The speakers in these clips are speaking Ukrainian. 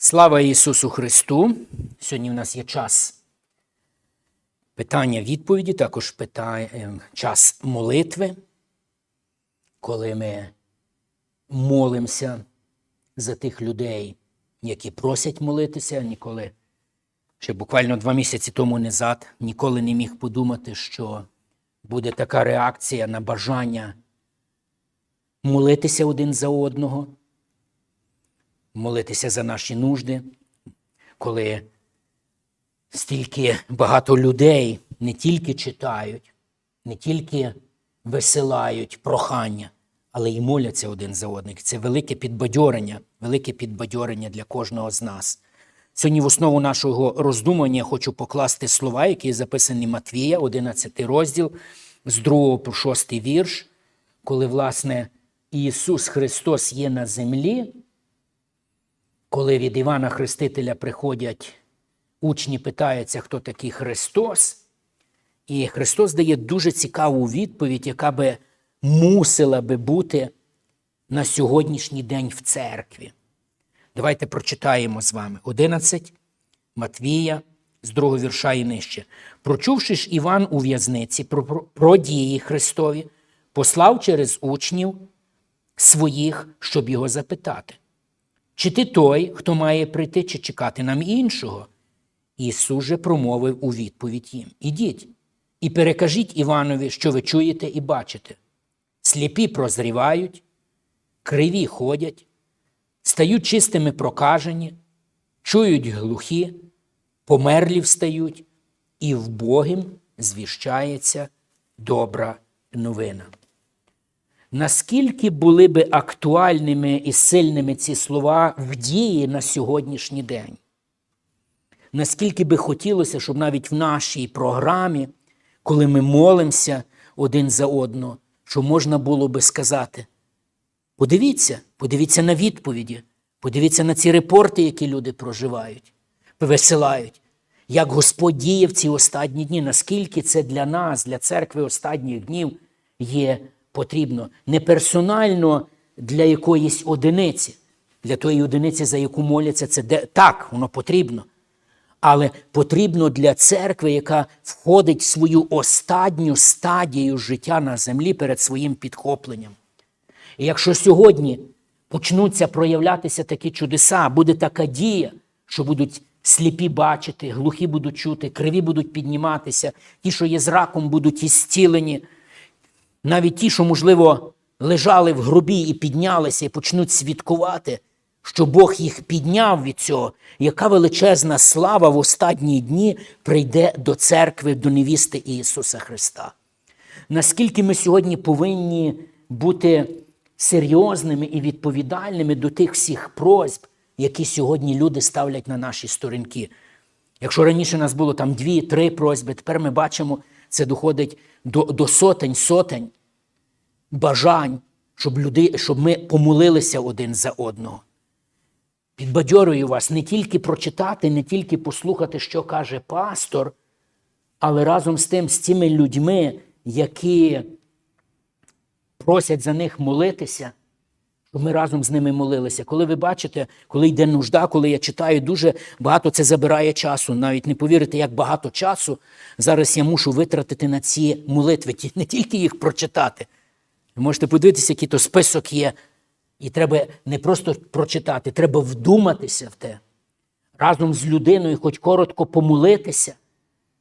Слава Ісусу Христу! Сьогодні в нас є час питання відповіді, також питає, е, час молитви, коли ми молимося за тих людей, які просять молитися. Ніколи, ще буквально два місяці тому назад, ніколи не міг подумати, що буде така реакція на бажання молитися один за одного молитися за наші нужди, коли стільки багато людей не тільки читають, не тільки висилають прохання, але й моляться один за одним. Це велике підбадьорення, велике підбадьорення для кожного з нас. Сьогодні в основу нашого роздумування хочу покласти слова, які записані Матвія, 11 розділ, з 2 по 6 вірш, коли, власне, Ісус Христос є на землі, коли від Івана Хрестителя приходять учні, питаються, хто такий Христос. І Христос дає дуже цікаву відповідь, яка би мусила би бути на сьогоднішній день в церкві. Давайте прочитаємо з вами 11 Матвія з другого вірша і нижче. Прочувши ж Іван у в'язниці про, про, про дії Христові, послав через учнів своїх, щоб його запитати. Чи ти той, хто має прийти, чи чекати нам іншого? Ісус же промовив у відповідь їм: Ідіть і перекажіть Іванові, що ви чуєте і бачите. Сліпі прозрівають, криві ходять, стають чистими прокажені, чують глухі, померлі встають, і в Богім звіщається добра новина. Наскільки були би актуальними і сильними ці слова в дії на сьогоднішній день? Наскільки би хотілося, щоб навіть в нашій програмі, коли ми молимося один за одного, що можна було би сказати: подивіться, подивіться на відповіді, подивіться на ці репорти, які люди проживають, висилають, як Господь діє в ці останні дні, наскільки це для нас, для церкви останніх днів є потрібно не персонально для якоїсь одиниці, для тої одиниці, за яку моляться, це де так, воно потрібно. Але потрібно для церкви, яка входить в свою останню стадію життя на землі перед своїм підхопленням. І якщо сьогодні почнуться проявлятися такі чудеса, буде така дія, що будуть сліпі бачити, глухі будуть чути, криві будуть підніматися, ті, що є з раком, будуть ісцілені, навіть ті, що, можливо, лежали в гробі і піднялися, і почнуть свідкувати, що Бог їх підняв від цього, яка величезна слава в останні дні прийде до церкви, до невісти Ісуса Христа. Наскільки ми сьогодні повинні бути серйозними і відповідальними до тих всіх просьб, які сьогодні люди ставлять на наші сторінки. Якщо раніше нас було там дві-три просьби, тепер ми бачимо, це доходить до, до сотень, сотень бажань, щоб, люди, щоб ми помолилися один за одного. Підбадьорюю вас не тільки прочитати, не тільки послухати, що каже пастор, але разом з тим, з тими людьми, які просять за них молитися, щоб ми разом з ними молилися. Коли ви бачите, коли йде нужда, коли я читаю, дуже багато це забирає часу. Навіть не повірите, як багато часу зараз я мушу витратити на ці молитви, не тільки їх прочитати. Ви можете подивитися, який то список є. І треба не просто прочитати, треба вдуматися в те. Разом з людиною, хоч коротко помолитися.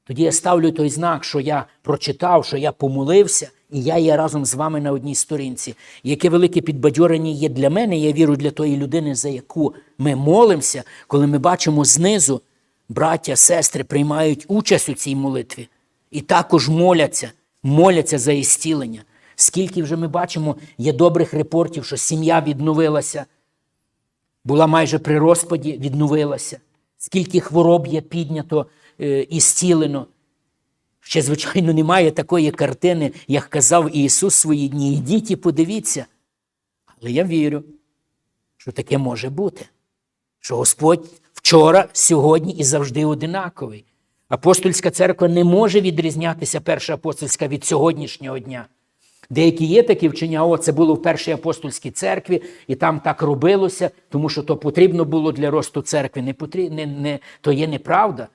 Тоді я ставлю той знак, що я прочитав, що я помолився, і я є разом з вами на одній сторінці. Яке велике підбадьорення є для мене, я вірю для тої людини, за яку ми молимося, коли ми бачимо знизу, браття, сестри приймають участь у цій молитві і також моляться, моляться за ісцілення. Скільки вже ми бачимо, є добрих репортів, що сім'я відновилася, була майже при розпаді, відновилася. Скільки хвороб є піднято і зцілено. Ще, звичайно, немає такої картини, як казав Ісус свої дні. Ідіть і подивіться. Але я вірю, що таке може бути. Що Господь вчора, сьогодні і завжди одинаковий. Апостольська церква не може відрізнятися перша апостольська від сьогоднішнього дня. Деякі є такі вчення, о, це було в першій апостольській церкві, і там так робилося, тому що то потрібно було для росту церкви. Не потрібно, не, не, то є неправда.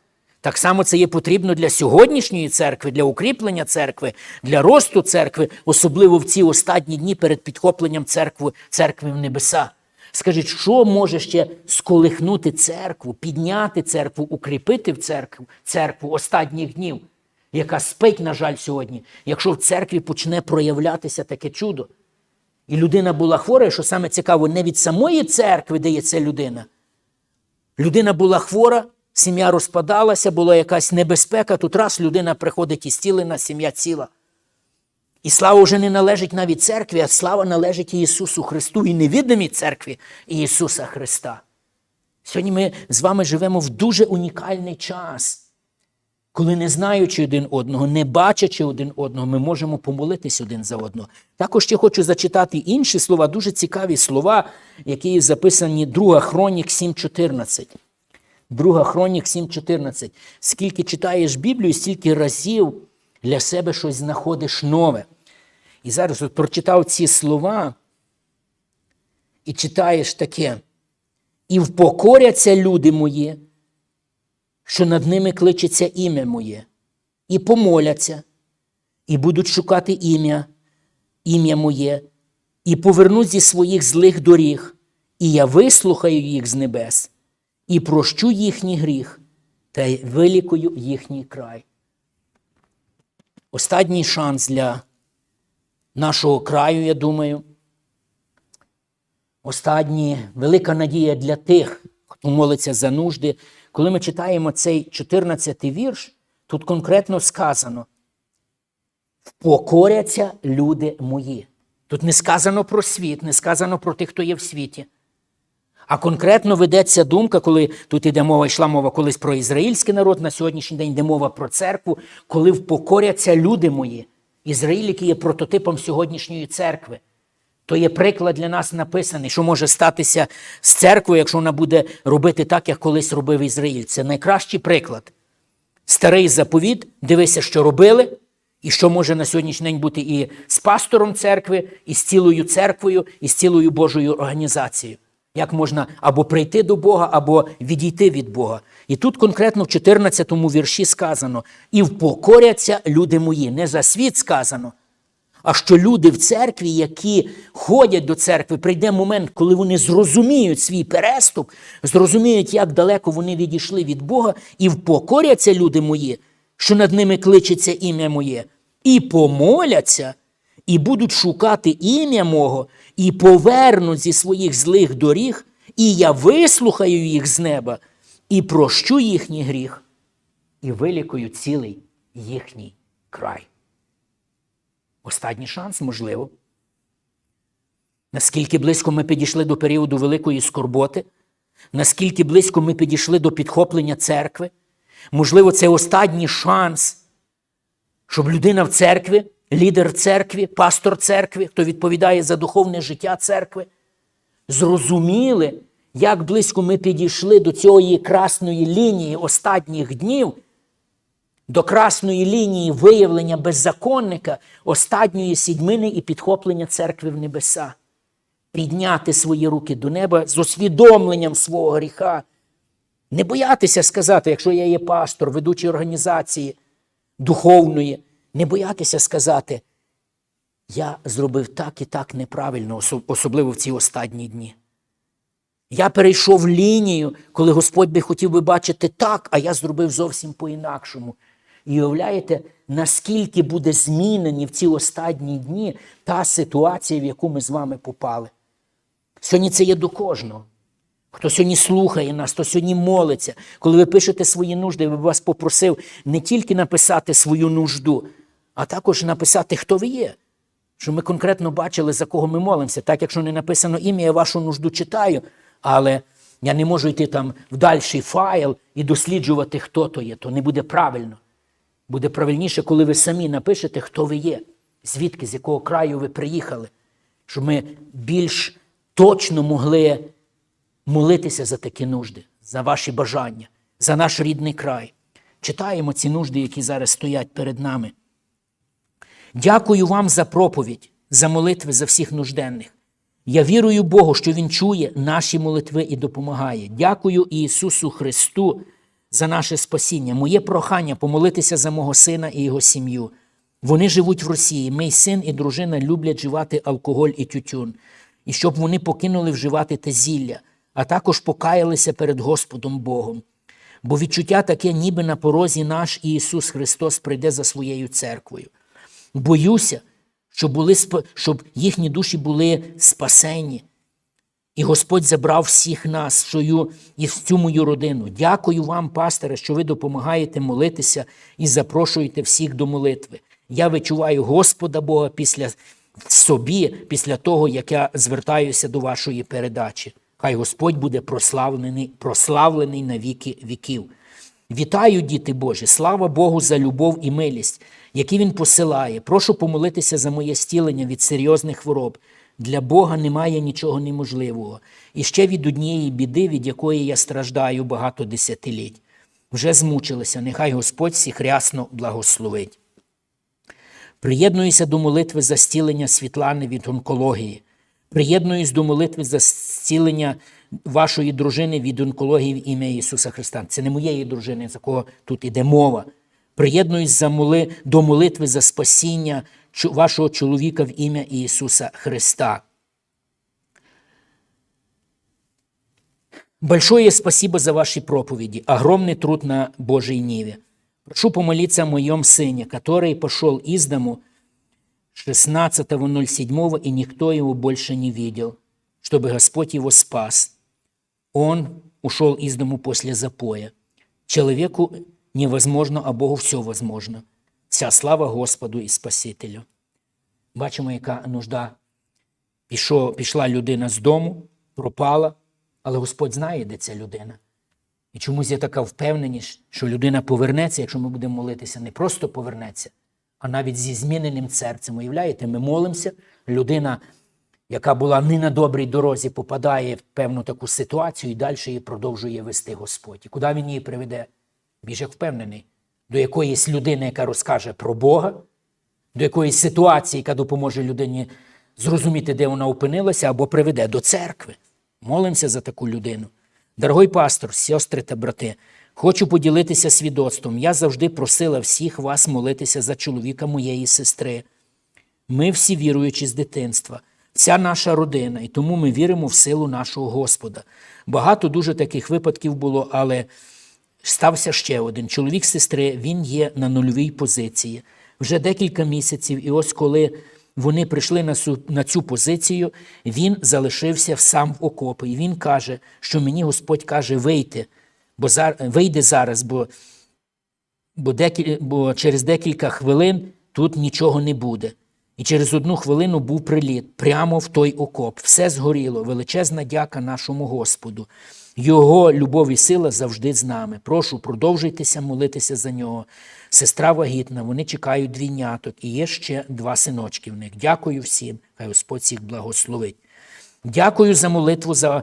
Так само це є потрібно для сьогоднішньої церкви, для укріплення церкви, для росту церкви, особливо в ці останні дні перед підхопленням церкви, церкви в небеса. Скажіть, що може ще сколихнути церкву, підняти церкву, укріпити в церкву, церкву останніх днів, яка спить, на жаль, сьогодні, якщо в церкві почне проявлятися таке чудо. І людина була хвора, що саме цікаво, не від самої церкви, ця людина. Людина була хвора, сім'я розпадалася, була якась небезпека. Тут раз людина приходить і зцілена, сім'я ціла. І слава вже не належить навіть церкві, а слава належить Ісусу Христу і невідомій церкві Ісуса Христа. Сьогодні ми з вами живемо в дуже унікальний час, коли, не знаючи один одного, не бачачи один одного, ми можемо помолитись один за одного. Також я хочу зачитати інші слова, дуже цікаві слова, які записані 2 Хронік 7.14. 2 Хронік 7.14. Скільки читаєш Біблію, стільки разів для себе щось знаходиш нове. І зараз от прочитав ці слова і читаєш таке. І впокоряться люди мої, що над ними кличеться ім'я моє, і помоляться, і будуть шукати ім'я, ім'я моє, і повернуть зі своїх злих доріг, і я вислухаю їх з небес, і прощу їхній гріх, та й вилікую їхній край. Останній шанс для нашого краю, я думаю. Остання велика надія для тих, хто молиться за нужди. Коли ми читаємо цей 14-й вірш, тут конкретно сказано: впокоряться люди мої. Тут не сказано про світ, не сказано про тих, хто є в світі. А конкретно ведеться думка, коли тут іде мова, йшла мова колись про ізраїльський народ, на сьогоднішній день йде мова про церкву, коли впокоряться люди мої. Ізраїль, який є прототипом сьогоднішньої церкви. То є приклад для нас написаний, що може статися з церквою, якщо вона буде робити так, як колись робив Ізраїль. Це найкращий приклад. Старий заповіт, дивися, що робили, і що може на сьогоднішній день бути і з пастором церкви, і з цілою церквою, і з цілою Божою організацією. Як можна або прийти до Бога, або відійти від Бога. І тут конкретно в 14 му вірші сказано: і впокоряться люди мої. Не за світ сказано, а що люди в церкві, які ходять до церкви, прийде момент, коли вони зрозуміють свій переступ, зрозуміють, як далеко вони відійшли від Бога, і впокоряться люди мої, що над ними кличеться ім'я моє, і помоляться, і будуть шукати ім'я мого, і повернуть зі своїх злих доріг, і я вислухаю їх з неба, і прощу їхній гріх, і вилікую цілий їхній край. Останній шанс, можливо. Наскільки близько ми підійшли до періоду великої скорботи, наскільки близько ми підійшли до підхоплення церкви, можливо, це останній шанс, щоб людина в церкві, лідер церкви, пастор церкви, хто відповідає за духовне життя церкви, зрозуміли, як близько ми підійшли до цієї красної лінії останніх днів до красної лінії виявлення беззаконника, останньої сідьмини і підхоплення церкви в небеса, підняти свої руки до неба з усвідомленням свого гріха, не боятися сказати, якщо я є пастор, ведучий організації духовної, не боятися сказати, я зробив так і так неправильно, особливо в ці останні дні. Я перейшов лінію, коли Господь би хотів би бачити так, а я зробив зовсім по-інакшому. І уявляєте, наскільки буде змінені в ці останні дні та ситуація, в яку ми з вами попали. Сьогодні це є до кожного. Хто сьогодні слухає нас, хто сьогодні молиться, коли ви пишете свої нужди, я би вас попросив не тільки написати свою нужду, а також написати, хто ви є. Щоб ми конкретно бачили, за кого ми молимося. Так, якщо не написано ім'я, я вашу нужду читаю, але я не можу йти там в дальший файл і досліджувати, хто то є, то не буде правильно. Буде правильніше, коли ви самі напишете, хто ви є, звідки, з якого краю ви приїхали, щоб ми більш точно могли молитися за такі нужди, за ваші бажання, за наш рідний край. Читаємо ці нужди, які зараз стоять перед нами. Дякую вам за проповідь, за молитви за всіх нужденних. Я вірую Богу, що Він чує наші молитви і допомагає. Дякую Ісусу Христу за наше спасіння. Моє прохання помолитися за мого сина і його сім'ю. Вони живуть в Росії. Мій син і дружина люблять вживати алкоголь і тютюн, і щоб вони покинули вживати те зілля, а також покаялися перед Господом Богом. Бо відчуття таке, ніби на порозі наш Ісус Христос прийде за своєю церквою. Боюся, щоб, були, щоб їхні душі були спасені. І Господь забрав всіх нас в свою і в цю мою родину. Дякую вам, пасторе, що ви допомагаєте молитися і запрошуєте всіх до молитви. Я відчуваю Господа Бога після собі, після того, як я звертаюся до вашої передачі. Хай Господь буде прославлений, прославлений на віки віків. Вітаю, діти Божі! Слава Богу за любов і милість, які Він посилає. Прошу помолитися за моє стілення від серйозних хвороб. Для Бога немає нічого неможливого. І ще від однієї біди, від якої я страждаю багато десятиліть. Вже змучилася, нехай Господь всіх рясно благословить. Приєднуюся до молитви за зцілення Світлани від онкології. Приєднуюсь до молитви за зцілення вашої дружини від онкології в ім'я Ісуса Христа. Це не моєї дружини, за кого тут іде мова. Приєднуюсь за моли... до молитви за спасіння чу- вашого чоловіка в ім'я Ісуса Христа. Большое спасибо за ваши проповеди. Огромный труд на Божьей Ниве. Прошу помолиться о моем сыне, который пошел из дому 16.07, и никто его больше не видел, чтобы Господь его спас. Он ушел из дому после запоя. Человеку невозможно, а Богу все возможно. Вся слава Господу і Спасителю. Бачимо, яка нужда. Пішов, пішла людина з дому, пропала, але Господь знає, де ця людина. І чомусь є така впевненість, що людина повернеться, якщо ми будемо молитися, не просто повернеться, а навіть зі зміненим серцем. Уявляєте, ми молимося, людина, яка була не на добрій дорозі, попадає в певну таку ситуацію і далі її продовжує вести Господь. І куди він її приведе? Більш як впевнений, до якоїсь людини, яка розкаже про Бога, до якоїсь ситуації, яка допоможе людині зрозуміти, де вона опинилася, або приведе до церкви. Молимося за таку людину. Дорогой пастор, сестри та брати, хочу поділитися свідоцтвом. Я завжди просила всіх вас молитися за чоловіка моєї сестри. Ми всі віруючі з дитинства, вся наша родина, і тому ми віримо в силу нашого Господа. Багато дуже таких випадків було, але стався ще один. Чоловік сестри, він є на нульовій позиції. Вже декілька місяців, і ось коли вони прийшли на цю, позицію, він залишився сам в окопі. І він каже, що мені Господь каже, вийти, бо зар, вийди зараз, бо бо, декіль, бо через декілька хвилин тут нічого не буде. І через одну хвилину був приліт прямо в той окоп. Все згоріло. Величезна дяка нашому Господу. Його любов і сила завжди з нами. Прошу, продовжуйтеся молитися за нього. Сестра вагітна, вони чекають двійняток, і є ще два синочки в них. Дякую всім. Хай Господь всіх благословить. Дякую за молитву за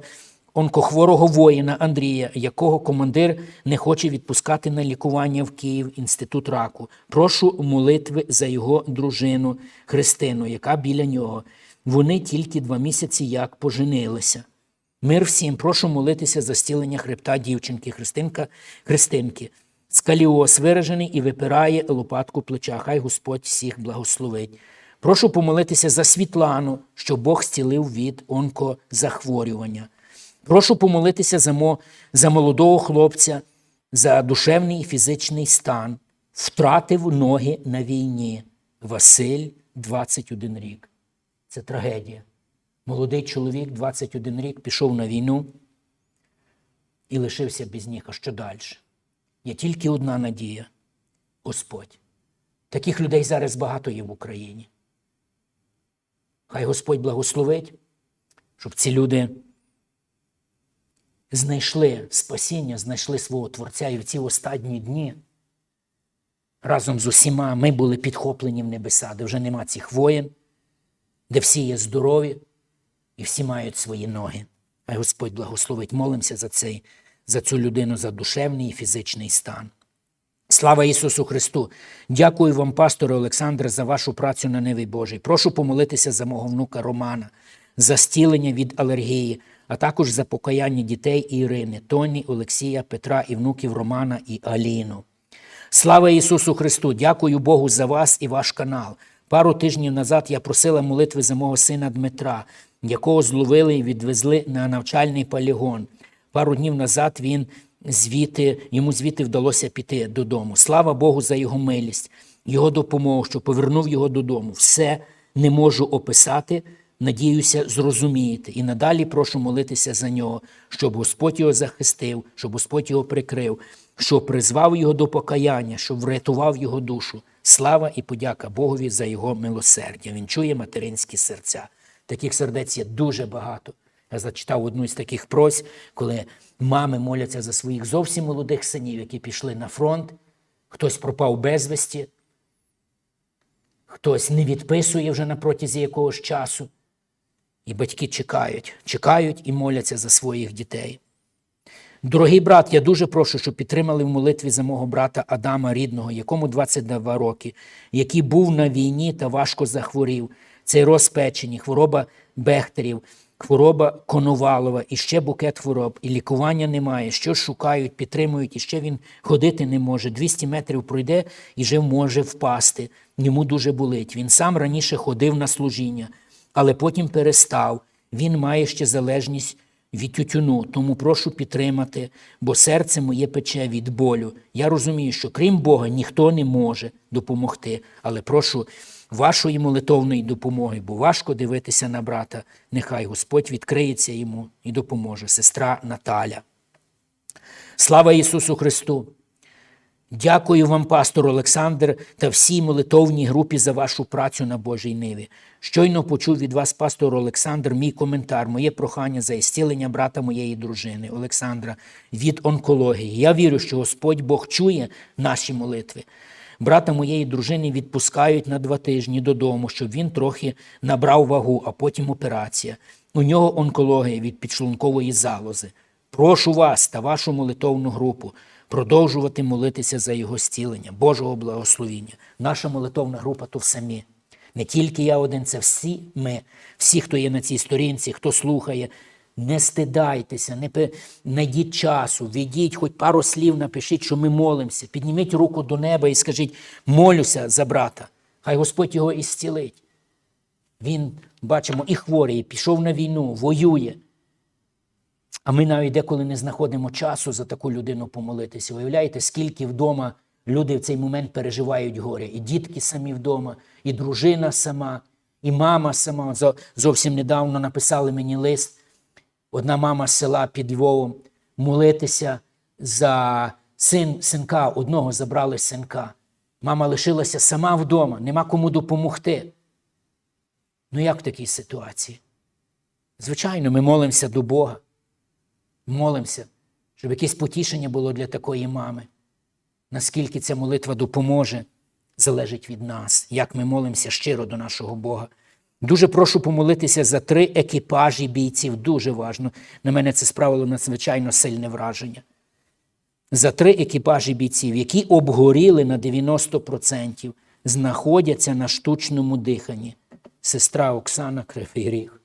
онкохворого воїна Андрія, якого командир не хоче відпускати на лікування в Київ інститут раку. Прошу молитви за його дружину Христину, яка біля нього. Вони тільки два місяці як поженилися. Мир всім, прошу молитися за стілення хребта дівчинки, Христинка, Христинки. Скаліоз виражений і випирає лопатку плеча. Хай Господь всіх благословить. Прошу помолитися за Світлану, що Бог зцілив від онкозахворювання. Прошу помолитися за, мо, за молодого хлопця, за душевний і фізичний стан. Втратив ноги на війні. Василь, 21 рік. Це трагедія. Молодий чоловік, 21 рік, пішов на війну і лишився без ніг. А що далі? Є тільки одна надія Господь. Таких людей зараз багато є в Україні. Хай Господь благословить, щоб ці люди знайшли спасіння, знайшли свого Творця і в ці останні дні. Разом з усіма ми були підхоплені в небеса, де вже нема цих воїн, де всі є здорові і всі мають свої ноги. Хай Господь благословить. Молимося за цей, за цю людину, за душевний і фізичний стан. Слава Ісусу Христу! Дякую вам, пасторе Олександре, за вашу працю на Ниві Божій. Прошу помолитися за мого внука Романа, за стілення від алергії, а також за покаяння дітей Ірини, Тоні, Олексія, Петра і внуків Романа і Аліну. Слава Ісусу Христу! Дякую Богу за вас і ваш канал. Пару тижнів назад я просила молитви за мого сина Дмитра, якого зловили і відвезли на навчальний полігон. Пару днів назад він звідти, йому звідти вдалося піти додому. Слава Богу за його милість, його допомогу, що повернув його додому. Все не можу описати. Надіюся, зрозумієте. І надалі прошу молитися за нього, щоб Господь його захистив, щоб Господь його прикрив, щоб призвав його до покаяння, щоб врятував його душу. Слава і подяка Богові за його милосердя. Він чує материнські серця. Таких сердець є дуже багато. Я зачитав одну із таких прось, коли мами моляться за своїх зовсім молодих синів, які пішли на фронт, хтось пропав безвісті, хтось не відписує вже на протязі якогось часу. І батьки чекають, чекають і моляться за своїх дітей. Дорогий брат, я дуже прошу, щоб підтримали в молитві за мого брата Адама рідного, якому 22 роки, який був на війні та важко захворів. Це розпечені, хвороба Бехтерів, хвороба Коновалова і ще букет хвороб, і лікування немає. Що шукають, підтримують, і ще він ходити не може. 200 метрів пройде і вже може впасти. Йому дуже болить. Він сам раніше ходив на служіння, але потім перестав. Він має ще залежність від тютюну, тому прошу підтримати, бо серце моє пече від болю. Я розумію, що крім Бога ніхто не може допомогти, але прошу вашої молитовної допомоги, бо важко дивитися на брата. Нехай Господь відкриється йому і допоможе. Сестра Наталя. Слава Ісусу Христу! Дякую вам, пастор Олександр, та всій молитовній групі за вашу працю на Божій ниві. Щойно почув від вас, пастор Олександр, мій коментар, моє прохання за ісцілення брата моєї дружини Олександра від онкології. Я вірю, що Господь Бог чує наші молитви. Брата моєї дружини відпускають на два тижні додому, щоб він трохи набрав вагу, а потім операція. У нього онкологія від підшлункової залози. Прошу вас та вашу молитовну групу продовжувати молитися за його зцілення, Божого благословіння. Наша молитовна група то все ми. Не тільки я один, це всі ми, всі, хто є на цій сторінці, хто слухає. Не стидайтеся, не знайдіть часу, відіть хоч пару слів, напишіть, що ми молимося. Підніміть руку до неба і скажіть, молюся за брата. Хай Господь його ісцілить. Він, бачимо, і хворий, і пішов на війну, воює. А ми навіть деколи не знаходимо часу за таку людину помолитися. Уявляєте, скільки вдома люди в цей момент переживають горе. І дітки самі вдома, і дружина сама, і мама сама. Зовсім недавно написали мені лист. Одна мама з села під Львовом молитися за син, синка, одного забрали синка. Мама лишилася сама вдома, нема кому допомогти. Ну як в такій ситуації? Звичайно, ми молимося до Бога. Молимося, щоб якесь потішення було для такої мами. Наскільки ця молитва допоможе, залежить від нас, як ми молимося щиро до нашого Бога. Дуже прошу помолитися за три екіпажі бійців. Дуже важно. На мене це справило надзвичайно сильне враження. За три екіпажі бійців, які обгоріли на 90%, знаходяться на штучному диханні. Сестра Оксана Кривий Ріг.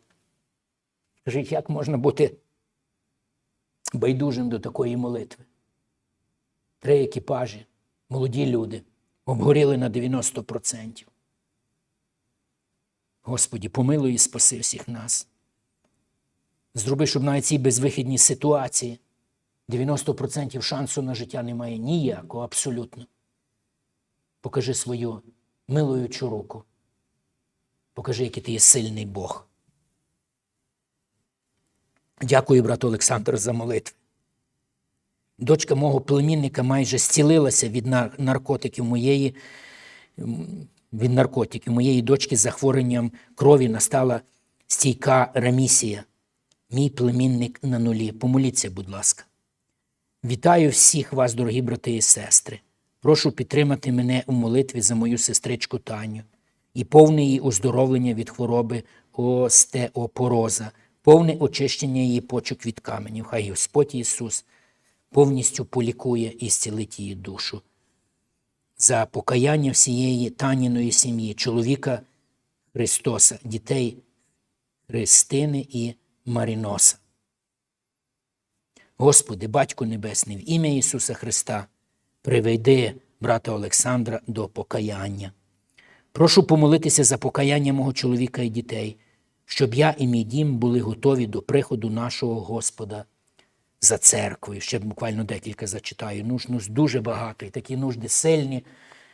Скажіть, як можна бути байдужим до такої молитви. Три екіпажі, молоді люди, обгоріли на 90%. Господі, помилуй і спаси всіх нас. Зроби, щоб навіть цій безвихідній ситуації 90% шансу на життя немає ніякого, абсолютно. Покажи свою милуючу руку. Покажи, який ти є сильний Бог. Дякую, брат Олександр, за молитви. Дочка мого племінника майже зцілилася від нар- наркотиків моєї, від наркотиків. Моєї дочки з захворюванням крові настала стійка ремісія. Мій племінник на нулі. Помоліться, будь ласка. Вітаю всіх вас, дорогі брати і сестри. Прошу підтримати мене у молитві за мою сестричку Таню і повне її оздоровлення від хвороби остеопороза, повне очищення її почок від каменів. Хай Господь Ісус повністю полікує і зцілить її душу. за покаяння всієї Таніної сім'ї, чоловіка Христоса, дітей Христини і Маріноса. Господи, Батько Небесний, в ім'я Ісуса Христа, приведи брата Олександра до покаяння. Прошу помолитися за покаяння мого чоловіка і дітей, щоб я і мій дім були готові до приходу нашого Господа за церквою. Ще буквально декілька зачитаю. Нужд дуже багато, і такі нужди сильні,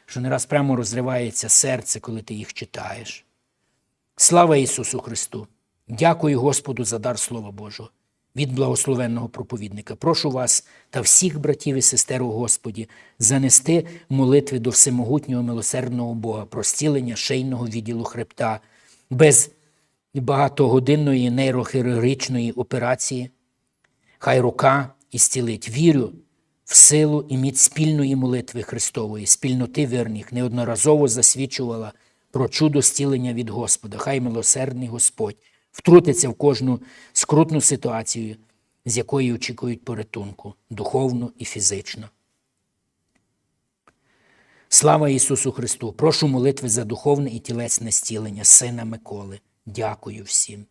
що не раз прямо розривається серце, коли ти їх читаєш. Слава Ісусу Христу! Дякую Господу за дар Слова Божого від благословенного проповідника. Прошу вас та всіх братів і сестер у Господі занести молитви до всемогутнього милосердного Бога про зцілення шийного відділу хребта без багатогодинної нейрохірургічної операції. Хай рука ісцілить. Вірю в силу і міць спільної молитви Христової, спільноти вірних, неодноразово засвідчувала про чудо зцілення від Господа. Хай милосердний Господь втрутиться в кожну скрутну ситуацію, з якої очікують порятунку, духовно і фізично. Слава Ісусу Христу! Прошу молитви за духовне і тілесне зцілення Сина Миколи. Дякую всім.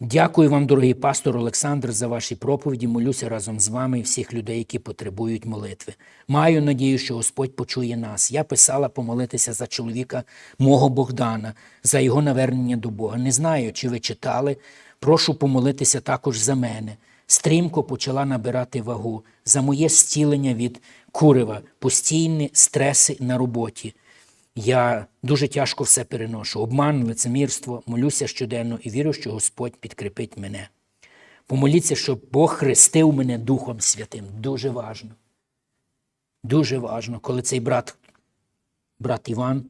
Дякую вам, дорогий пастор Олександр, за ваші проповіді. Молюся разом з вами і всіх людей, які потребують молитви. Маю надію, що Господь почує нас. Я писала помолитися за чоловіка мого Богдана, за його навернення до Бога. Не знаю, чи ви читали. Прошу помолитися також за мене. Стрімко почала набирати вагу за моє зцілення від курива, постійні стреси на роботі. Я дуже тяжко все переношу. Обман, лицемірство, молюся щоденно і вірю, що Господь підкріпить мене. Помоліться, щоб Бог хрестив мене Духом Святим. Дуже важно. Дуже важно, коли цей брат, брат Іван,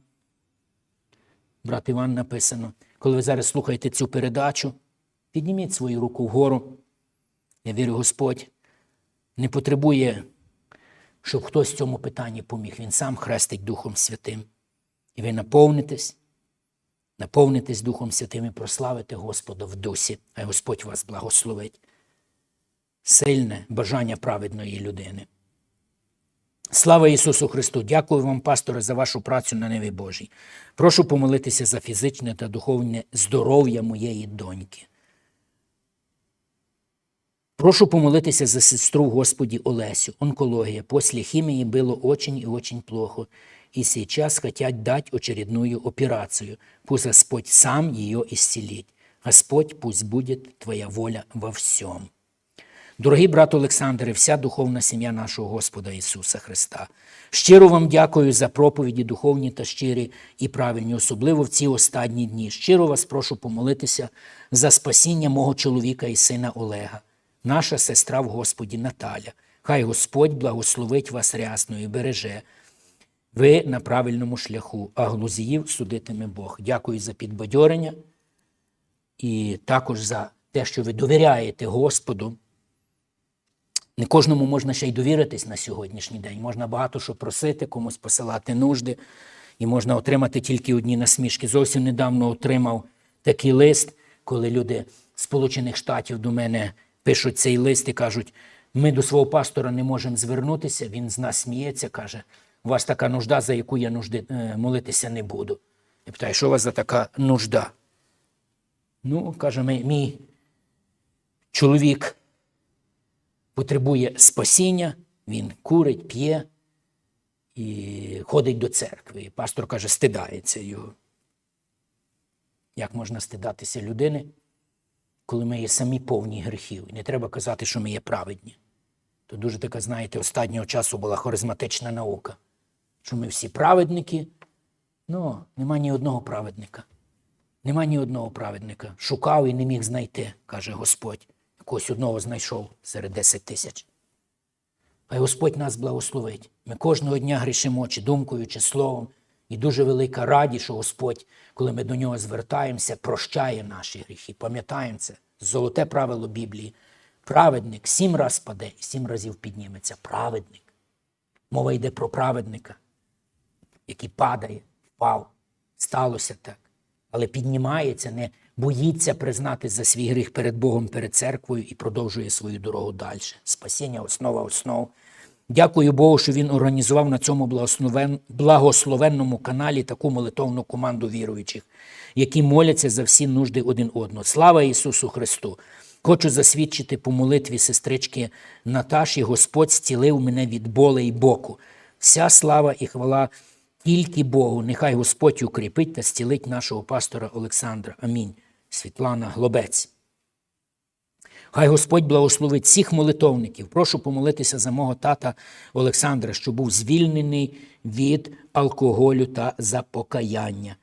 брат Іван написано, коли ви зараз слухаєте цю передачу, підніміть свою руку вгору. Я вірю, Господь не потребує, щоб хтось в цьому питанні поміг. Він сам хрестить Духом Святим. І ви наповнитесь, наповнитесь Духом Святим і прославите Господа в дусі, а Господь вас благословить. Сильне бажання праведної людини. Слава Ісусу Христу! Дякую вам, пасторе, за вашу працю на Неві Божій. Прошу помолитися за фізичне та духовне здоров'я моєї доньки. Прошу помолитися за сестру Господі Олесю, онкологія. Після хімії було очень і очень плохо. И сейчас хотят дать очередную операцию. Пусть Господь сам ее исцелит. Господь, пусть будет Твоя воля во всем. Дорогий брат Олександр і вся духовна сім'я нашого Господа Ісуса Христа. Щиро вам дякую за проповіді, духовні та щирі і правильні, особливо в ці останні дні. Щиро вас прошу помолитися за спасіння мого чоловіка і сина Олега, наша сестра в Господі Наталя. Хай Господь благословить вас рясно і береже. Ви на правильному шляху, а глузіїв судитиме Бог. Дякую за підбадьорення і також за те, що ви довіряєте Господу. Не кожному можна ще й довіритись на сьогоднішній день. Можна багато що просити, комусь посилати нужди, і можна отримати тільки одні насмішки. Зовсім недавно отримав такий лист, коли люди Сполучених Штатів до мене пишуть цей лист і кажуть, ми до свого пастора не можемо звернутися, він з нас сміється, каже у вас така нужда, за яку я нужди, е, молитися не буду. Я питаю, що у вас за така нужда? Ну, каже, мій чоловік потребує спасіння, він курить, п'є і ходить до церкви. І пастор каже, стидається його. Як можна стидатися людини, коли ми є самі повні гріхів? І не треба казати, що ми є праведні. То дуже така, знаєте, останнього часу була харизматична наука що ми всі праведники. Ну, нема ні одного праведника. Нема ні одного праведника. Шукав і не міг знайти, каже Господь. Якогось одного знайшов серед 10 тисяч. А Господь нас благословить. Ми кожного дня грішимо, чи думкою, чи словом. І дуже велика радість, що Господь, коли ми до нього звертаємося, прощає наші гріхи. Пам'ятаємо це. Золоте правило Біблії. Праведник сім раз паде і сім разів підніметься. Праведник. Мова йде про праведника який падає, впав, сталося так. Але піднімається, не боїться признатись за свій гріх перед Богом, перед церквою і продовжує свою дорогу далі. Спасіння, основа основ. Дякую Богу, що він організував на цьому благословен- благословенному каналі таку молитовну команду віруючих, які моляться за всі нужди один одного. Слава Ісусу Христу! Хочу засвідчити по молитві сестрички Наташі, Господь зцілив мене від болей боку. Вся слава і хвала тільки Богу. Нехай Господь укріпить та зцілить нашого пастора Олександра. Амінь. Світлана Глобець. Хай Господь благословить всіх молитовників. Прошу помолитися за мого тата Олександра, що був звільнений від алкоголю та за покаяння.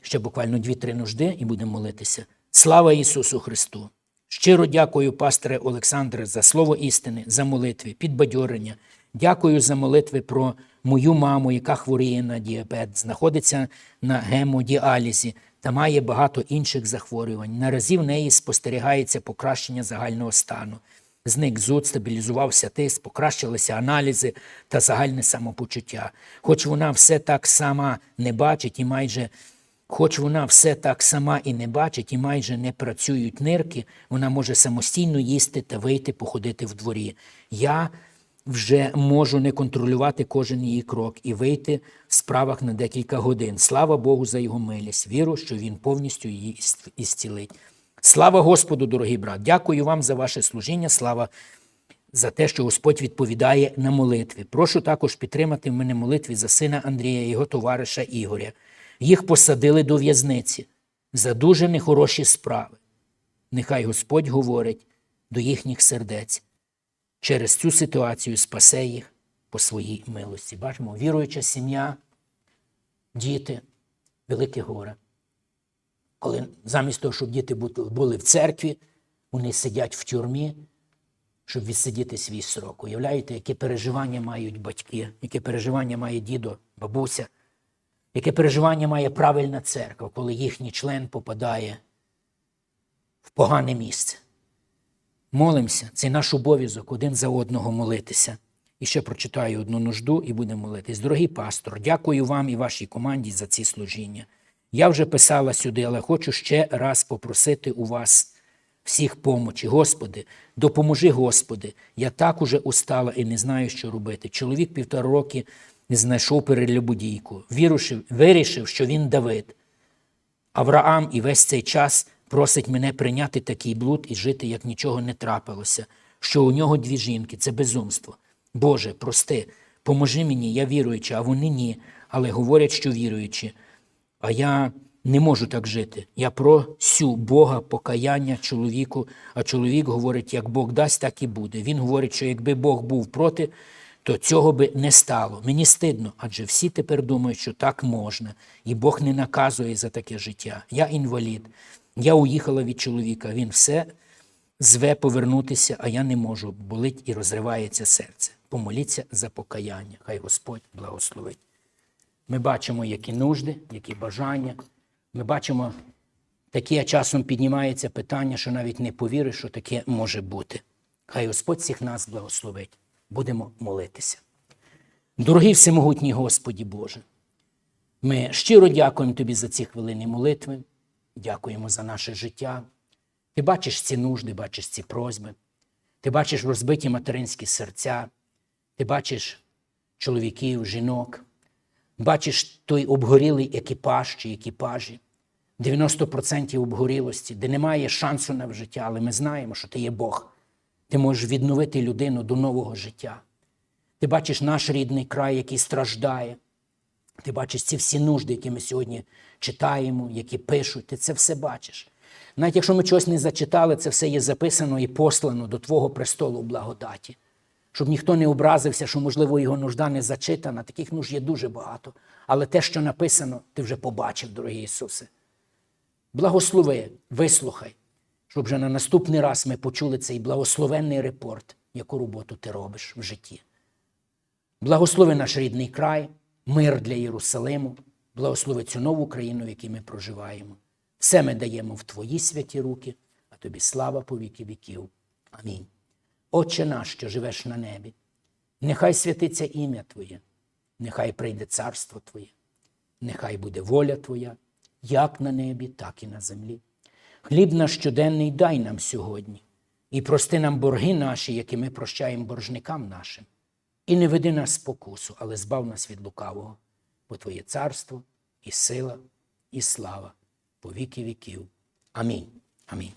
Ще буквально дві-три нужди і будемо молитися. Слава Ісусу Христу! Щиро дякую, пасторе Олександре, за слово істини, за молитви, підбадьорення. Дякую за молитви про мою маму, яка хворіє на діабет, знаходиться на гемодіалізі та має багато інших захворювань. Наразі в неї спостерігається покращення загального стану. Зник зуд, стабілізувався тиск, покращилися аналізи та загальне самопочуття. Хоч вона все так сама не бачить і майже Хоч вона все так сама і не бачить, і майже не працюють нирки, вона може самостійно їсти та вийти походити в дворі. Я вже можу не контролювати кожен її крок і вийти в справах на декілька годин. Слава Богу за його милість. Віру, що він повністю її іс- ісцілить. Слава Господу, дорогий брат! Дякую вам за ваше служіння. Слава за те, що Господь відповідає на молитви. Прошу також підтримати в мене молитві за сина Андрія і його товариша Ігоря. Їх посадили до в'язниці за дуже нехороші справи. Нехай Господь говорить до їхніх сердець. Через цю ситуацію спасе їх по своїй милості. Бачимо, віруюча сім'я, діти, велике горе. Коли замість того, щоб діти були в церкві, вони сидять в тюрмі, щоб відсидіти свій срок. Уявляєте, яке переживання мають батьки, яке переживання має дідо, бабуся, яке переживання має правильна церква, коли їхній член попадає в погане місце. Молимося, це наш обов'язок один за одного молитися. І ще прочитаю одну нужду і будемо молитись. Дорогий пастор, дякую вам і вашій команді за ці служіння. Я вже писала сюди, але хочу ще раз попросити у вас всіх помочі. Господи, допоможи, Господи. Я так уже устала і не знаю, що робити. Чоловік півтора роки знайшов перелюбодійку, вірушив, вирішив, що він Давид. Авраам і весь цей час просить мене прийняти такий блуд і жити, як нічого не трапилося, що у нього дві жінки це безумство. Боже, прости, поможи мені, я віруюча, а вони ні, але говорять, що віруючі. А я не можу так жити. Я просю Бога покаяння чоловіку, а чоловік говорить, як Бог дасть, так і буде. Він говорить, що якби Бог був проти, то цього би не стало. Мені стидно, адже всі тепер думають, що так можна, і Бог не наказує за таке життя. Я інвалід, я уїхала від чоловіка, він все зве повернутися, а я не можу. Болить і розривається серце. Помоліться за покаяння. Хай Господь благословить. Ми бачимо, які нужди, які бажання. Ми бачимо, таке часом піднімається питання, що навіть не повіриш, що таке може бути. Хай Господь всіх нас благословить. Будемо молитися. Дорогий всемогутній Господі Боже, ми щиро дякуємо Тобі за ці хвилини молитви, дякуємо за наше життя. Ти бачиш ці нужди, бачиш ці просьби, ти бачиш розбиті материнські серця, ти бачиш чоловіків, жінок, бачиш той обгорілий екіпаж чи екіпажі, 90% обгорілості, де немає шансу на життя, але ми знаємо, що ти є Бог. Ти можеш відновити людину до нового життя. Ти бачиш наш рідний край, який страждає. Ти бачиш ці всі нужди, які ми сьогодні читаємо, які пишуть, ти це все бачиш. Навіть якщо ми чогось не зачитали, це все є записано і послано до Твого престолу благодаті. Щоб ніхто не образився, що, можливо, його нужда не зачитана. Таких нужд є дуже багато. Але те, що написано, ти вже побачив, дорогі Ісусе. Благослови, вислухай, щоб вже на наступний раз ми почули цей благословенний репорт, яку роботу ти робиш в житті. Благослови наш рідний край, мир для Єрусалиму, благослови цю нову країну, в якій ми проживаємо. Все ми даємо в Твої святі руки, а тобі слава по віки віків. Амінь. Отче наш, що живеш на небі, нехай святиться ім'я Твоє, нехай прийде царство Твоє, нехай буде воля Твоя, як на небі, так і на землі. Хліб наш щоденний дай нам сьогодні, і прости нам борги наші, які ми прощаємо боржникам нашим. і не веди нас спокусу, але збав нас від лукавого, бо Твоє царство і сила, і слава по віки віків. Амінь. Амінь.